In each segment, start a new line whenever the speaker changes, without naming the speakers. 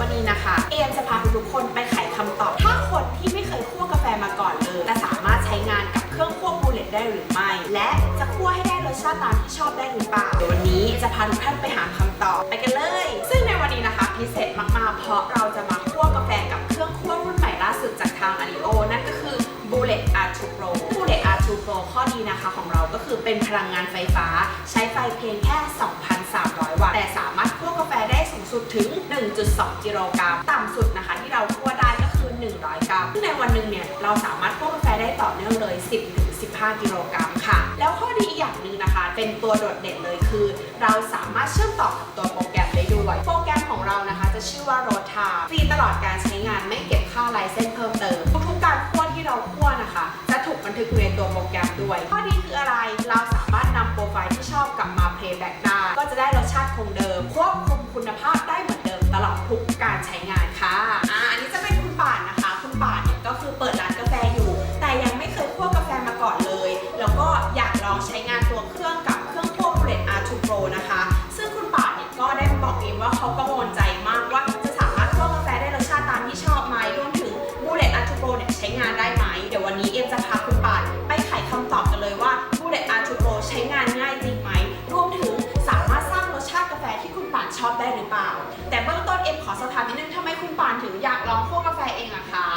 วันนี้นะคะ เอมจะพาทุกคนไปไขคำตอบ ถ้าคนที่ไม่เคยคั่วกาแฟมาก่อนเลย จะสามารถใช้งานกับเครื่องคั่วบูเลตได้หรือไม่ และจะคั่วให้ได้รสชาติตามที่ชอบได้หรือเปล่าเดี๋ยววันนี้จะพาทุกท่านไปหาคำตอบ ไปกันเลย ซึ่งในวันนี้นะคะพิเศษมากๆ เพราะเราจะมาคั่วกาแฟกับเครื่องคั่วรุ่นใหม่ล่าสุดจากทาง a r i o นั่นก็คือ Bullet R2 Pro Bullet R2 Pro ข้อดีนะคะของเราก็คือเป็นพลังงานไฟฟ้า ใช้ไฟเพียงแค่ 2,300 สุดถึง 1.2 กิโลกรัมต่ำสุดนะคะที่เราคั่วได้ก็คือ 100 กรัมซึ่งในวันหนึ่งเนี่ยเราสามารถคั่วกาแฟได้ต่อเนื่องเลย 10-15 กิโลกรัมค่ะ แล้วข้อดีอีกอย่างหนึ่งนะคะ เป็นตัวโดดเด่นเลยคือ เราสามารถเชื่อมต่อกับตัวโปรแกรมได้ด้วย โปรแกรมของเรานะคะ จะชื่อว่า r o t a ฟรีตลอดการใช้งานไม่เก็บค่าไลเซนส์เพิ่มเติม ทุกๆการคั่วที่เราคั่วนะคะ จะถูกบันทึกอยู่ในตัวโปรแกรมด้วย ข้อดีคืออะไรเรา มจะพาคุณป่านไปไขคำตอบกันเลยว่า Bullet R2 Pro ใช้งานง่ายจริงไหม รวมถึงสามารถสร้างรสชาติกาแฟที่คุณป่านชอบได้หรือเปล่า แต่เบื้องต้นเอ็มขอสอบถามนิดนึงทำไมคุณป่านถึงอยากลองคั่วกาแฟเองอะคะ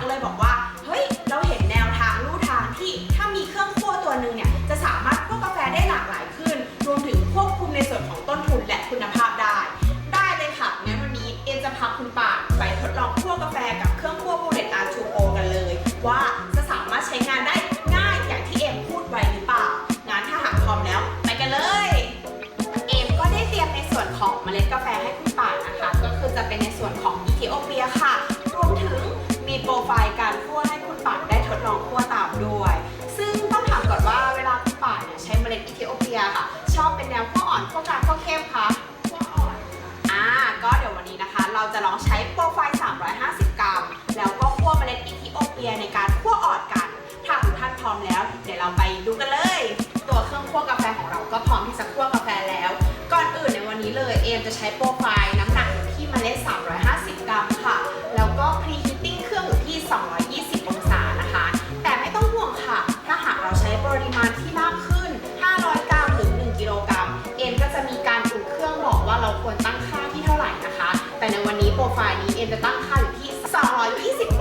ก็เล
ยบอกว่า เฮ้ย เราเห็นแนวทางลู่ทางที่ถ้ามีเครื่องคั่วตัวหนึ่งเนี่ย จะสามารถคั่วกาแฟได้หลากหลายขึ้น รวมถึงควบคุมในส่วนของต้นทุน แต่ในวันนี้โปรไฟล์นี้เอ็มจะตั้งค่าอยู่ที่ 220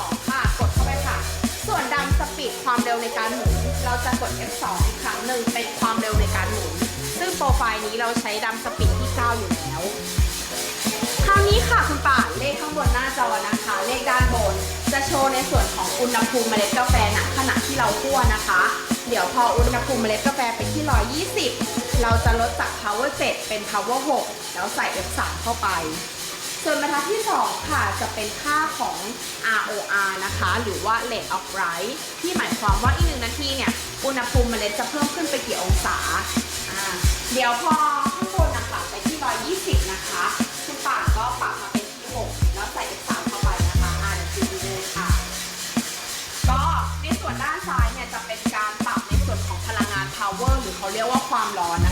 2ค่ะ กดเข้าไปค่ะ ส่วนดำสปีดความเร็วในการหมุน เราจะกด F2 อีกครั้งหนึ่งเป็นความเร็วในการหมุน ซึ่งโปรไฟล์นี้เราใช้ดำสปีดที่ 9 อยู่แล้ว คราวนี้ค่ะคุณป่าเลขข้างบนหน้าจอนะคะ เลขด้านบน จะโชว์ในส่วนของอุณหภูมิเมล็ดกาแฟณขณะที่เราคั่วนะคะ เดี๋ยวพออุณหภูมิเมล็ดกาแฟไปที่ 120 เราจะลดจาก power 7 เป็น power 6 แล้วใส่ F3 เข้าไป ส่วนบรรทัดที่ 2 ค่ะจะเป็นค่าของ ROR นะคะ หรือว่า rate of rise ที่หมายความว่าอีกหนึ่งนาทีเนี่ย อุณหภูมิเมล็ดจะเพิ่มขึ้นไปกี่องศา เดี๋ยวพอข้างบนนะคะไปที่ 120 นะคะคุณป่านก็ปรับมาเป็นที่6แล้วใส่ F3 เข้าไปนะคะอ่าเดี๋ยวดูเลยค่ะ ก็ในส่วนด้านซ้ายเนี่ยจะเป็นการปรับในส่วนของพลังงาน power หรือเขาเรียกว่าความร้อนนะ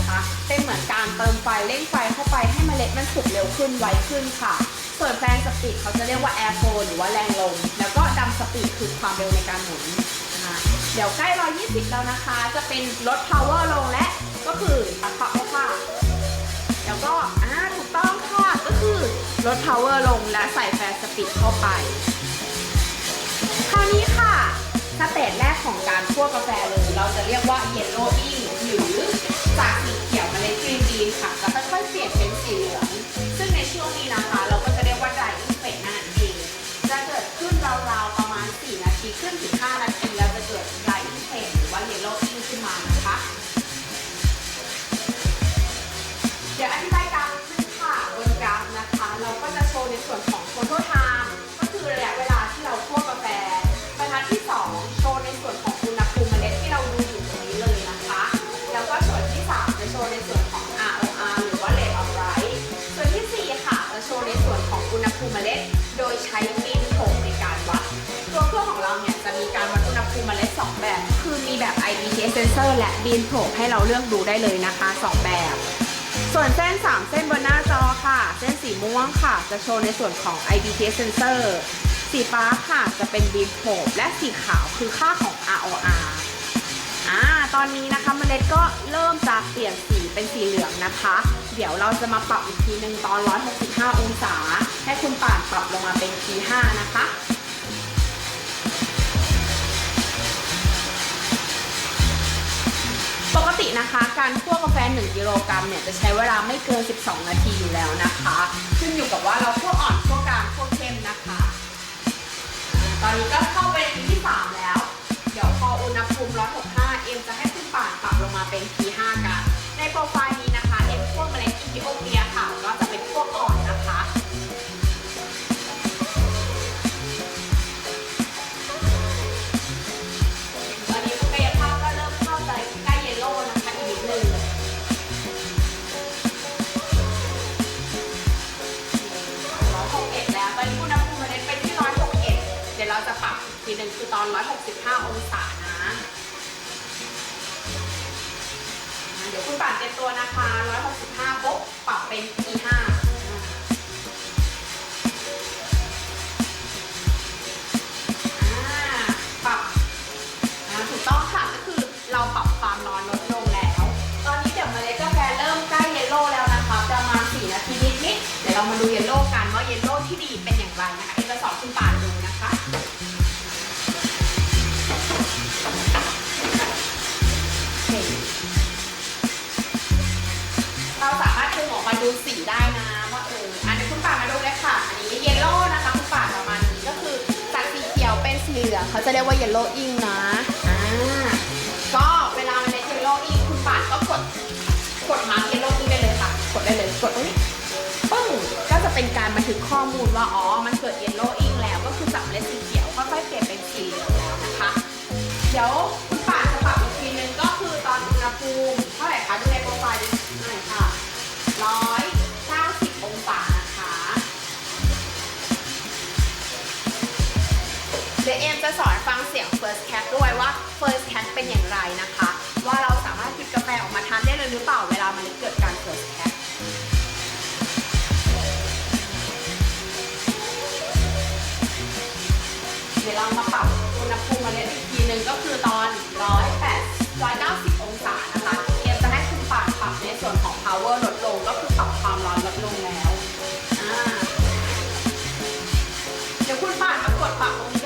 คะ เป็นเหมือนการเติมไฟเร่งไฟเข้าไปให้เมล็ดมันสุกเร็วขึ้นไวขึ้นค่ะ ส่วนแฟนสปีดเขาจะเรียกว่า air flow หรือว่าแรงลม แล้วก็ดัมสปีดคือความเร็วในการหมุนนะคะเดี๋ยวใกล้ 120 แล้วนะคะ จะเป็นลด power ลงและก็คือปัดปับค่ะ แล้วก็อ่าถูกต้องค่ะ ก็คือลด power ลงและใส่แฟร์สปีดเข้าไป คราวนี้ค่ะ สเตจแรกของการคั่วกาแฟเลย เราจะเรียกว่าเยลโลอิงหรือจากสีเขียวเมล็ดกรีนบีนค่ะจะค่อยๆเปลี่ยนเป็นสีเหลือง IBTS sensor และ bean probe ให้เราเลือกดูได้เลยนะคะ 2 แบบ ส่วนเส้น 3 เส้นบนหน้าจอค่ะ เส้นสีม่วงค่ะ จะโชว์ในส่วนของ IBTS sensor สีฟ้าค่ะจะเป็น bean probe และสีขาวคือค่าของ ROR อ่าตอนนี้นะคะเมล็ดก็เริ่มจะเปลี่ยนสีเป็นสีเหลืองนะคะ เดี๋ยวเราจะมาปรับอีกทีหนึ่งตอน 165 องศา ให้คุณป่านปรับลงมาเป็น T5 นะคะ ปกตินะคะการคั่วกาแฟ 1กิโลกรัมเนี่ยจะใช้เวลาไม่เกิน 12 นาทีอยู่แล้วนะคะ ขึ้นอยู่กับว่าเราคั่วอ่อนคั่วกลางคั่วเข้มนะคะ ตอนนี้ก็เข้าไปในปีที่ 3 แล้ว เดี๋ยวพออุณหภูมิ 165 เอ็มจะให้คุณป่านปรับลงมาเป็น P5 กันในโปรไฟล์ หนึ่งคือตอน 165 องศานะ เดี๋ยวคุณป่านเตรียมตัวนะคะ 165ปุ๊บปรับเป็น E5 เขาจะเรียกว่าเยลโล่อิงนะอ่าก็เวลามันเล่นเยลโล่อิงคุณป่านก็กดกดมาร์เยลโล่อิงได้เลยค่ะ กดได้เลยกดตรงนี้ปึ้งก็จะเป็นการบันทึกข้อมูลว่าอ๋อมันเกิดเยลโล่อิงแล้วก็คือจากเล็ดสีเขียวค่อยๆเปลี่ยนเป็นสีเหลืองแล้วนะคะ เดี๋ยวคุณป่านจะปรับอีกทีนึงก็คือตอนอุณหภูมิเท่าไหร่คะดูในโปรไฟล์ดูหน่อยค่ะร้อยเก้าสิบองศานะคะเดี๋ยวเอ็มจะสอน first cap ด้วยว่า first cap เป็นอย่างไรนะคะ ว่าเราสามารถหยิบกาแฟออกมาทานได้เลยหรือเปล่าเวลามันเกิดการ first cap เดี๋ยวเรามาปรับอุณหภูมิมาเล็ดอีกทีหนึ่งก็คือตอน 108 190 องศานะคะเอมจะให้คุณปาดปรับในส่วนของ power ลดลงก็คือปรับความร้อนลดลงแล้ว เดี๋ยวคุณป่านมากดปรับตรง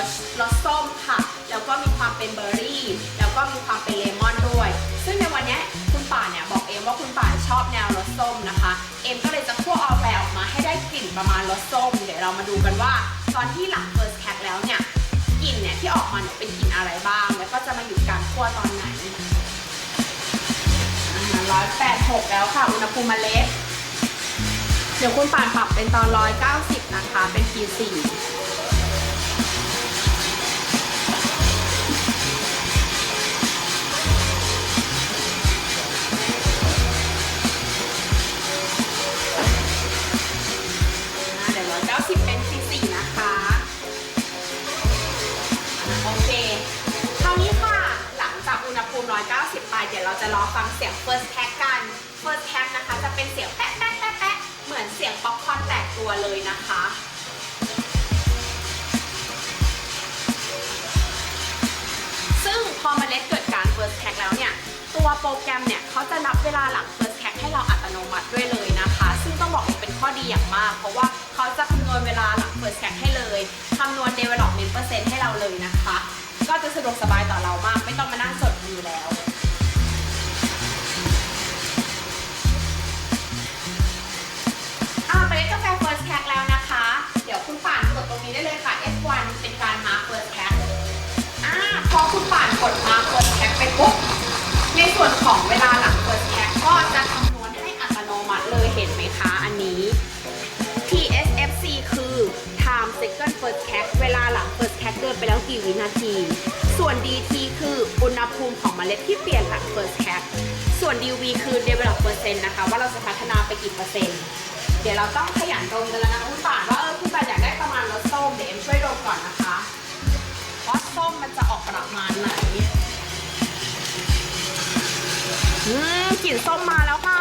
รสรสส้มค่ะ แล้วก็มีความเป็นเบอร์รี่ แล้วก็มีความเป็นเลมอนด้วย ซึ่งในวันนี้คุณป่านเนี่ยบอกเอ็มว่าคุณป่านชอบแนวรสส้มนะคะ เอ็มก็เลยจะคั่วเอาแปออกมาให้ได้กลิ่นประมาณรสส้ม เดี๋ยวเรามาดูกันว่า ตอนที่หลัง first cat แล้วเนี่ยกลิ่นเนี่ยที่ออกมาเนี่ยเป็นกลิ่นอะไรบ้าง แล้วก็จะมาหยุดการคั่วตอนไหนร้อยแปดหกแล้วค่ะ อุณหภูมิเล็ดเดี๋ยวคุณป่านปรับเป็นตอน190นะคะ เป็น P4 อ่าเดี๋ยว190เป็น P4 แล้วเนี่ย ตัวโปรแกรมเนี่ยเขาจะนับเวลาหลัง first tag ให้เราอัตโนมัติด้วยเลยนะคะ ซึ่งต้องบอกว่าเป็นข้อดีอย่างมาก เพราะว่าเขาจะคำนวณเวลาหลัง first tag ให้เลยคำนวณ development เปอร์เซ็นต์ให้เราเลยนะคะ ก็จะสะดวกสบายต่อเรามาก ไม่ต้องมานั่งจดมือแล้วอ่าไปเล่นกาแฟ first tag แล้วนะคะ เดี๋ยวคุณป่านกดตรงนี้ได้เลยค่ะ F1 เป็นการ mark first tag อ่าพอคุณป่านกด mark first ส่วนของเวลาหลัง first tag ก็จะคำนวณให้อัตโนมัติเลยเห็นไหมคะอันนี้ TSFC คือ time second first tag เวลาหลัง first tag เดินไปแล้วกี่วินาที ส่วน DT คืออุณหภูมิของเมล็ดที่เปลี่ยนหลัง first tag ส่วน DV คือ develop percent นะคะว่าเราจะพัฒนาไปกี่เปอร์เซ็นต์ เดี๋ยวเราต้องขยันดมกันแล้วนะคุณป่านว่าเออคุณป่านอยากได้ประมาณรสส้มเดี๋ยวเอ็มช่วยดมก่อนนะคะว่าส้มมันจะออกประมาณไหน อืมกลิ่นส้มมาแล้วค่ะ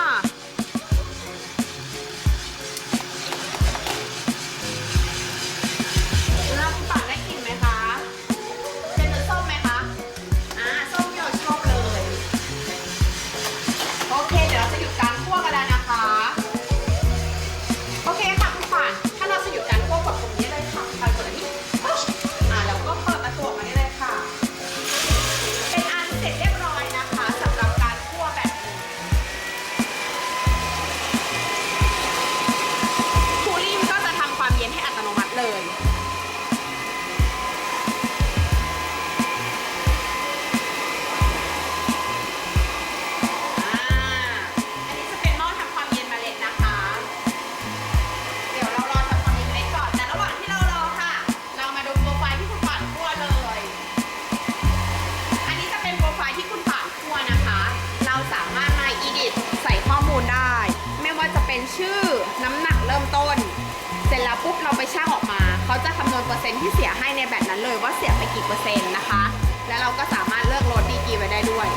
ที่เสียให้ในแบบนั้นเลยว่าเสียไปกี่เปอร์เซ็นต์นะคะ แล้วเราก็สามารถเลือกลดดีกีไว้ได้ด้วย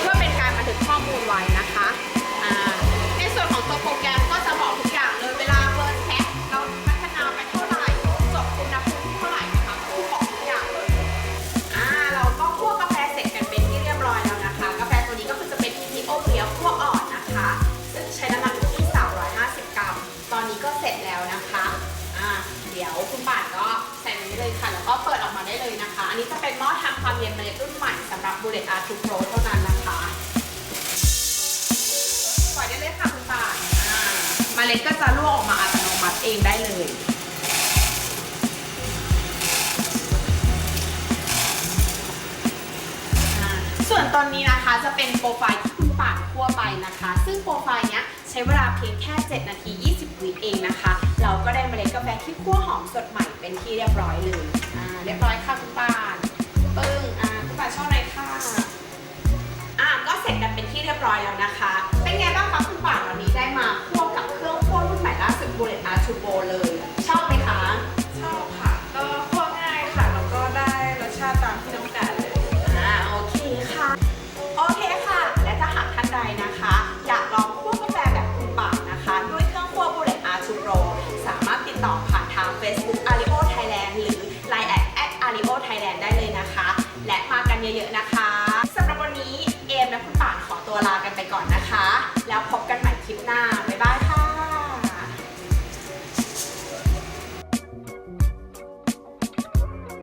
เพื่อเป็นการบันทึกข้อมูลไว้นะคะ รุ่นใหม่สำหรับ Bullet R2 Pro เท่านั้นนะคะปล่อยได้เลยค่ะคุณป่านอ่าเมล็ดก็จะลวกออกมาอัตโนมัติเองได้เลยส่วนตอนนี้นะคะจะเป็นโปรไฟล์ที่คุณป่านคั่วไปนะคะ ซึ่งโปรไฟล์เนี้ยใช้เวลาเพียงแค่ 7 นาที 20 วิเองนะคะ เราก็ได้เมล็ดกาแฟที่คั่วหอมสดใหม่เป็นที่เรียบร้อยเลย อ่า เรียบร้อยค่ะคุณป่าน ชอบไหนค่ะอะก็เสร็จกันเป็นที่เรียบร้อยแล้วนะคะ เป็นไงบ้างคะคุณป่านวันนี้ได้มาคั่วกับเครื่องคั่วรุ่นใหม่ล่าสุด Bullet Art Turbo เลย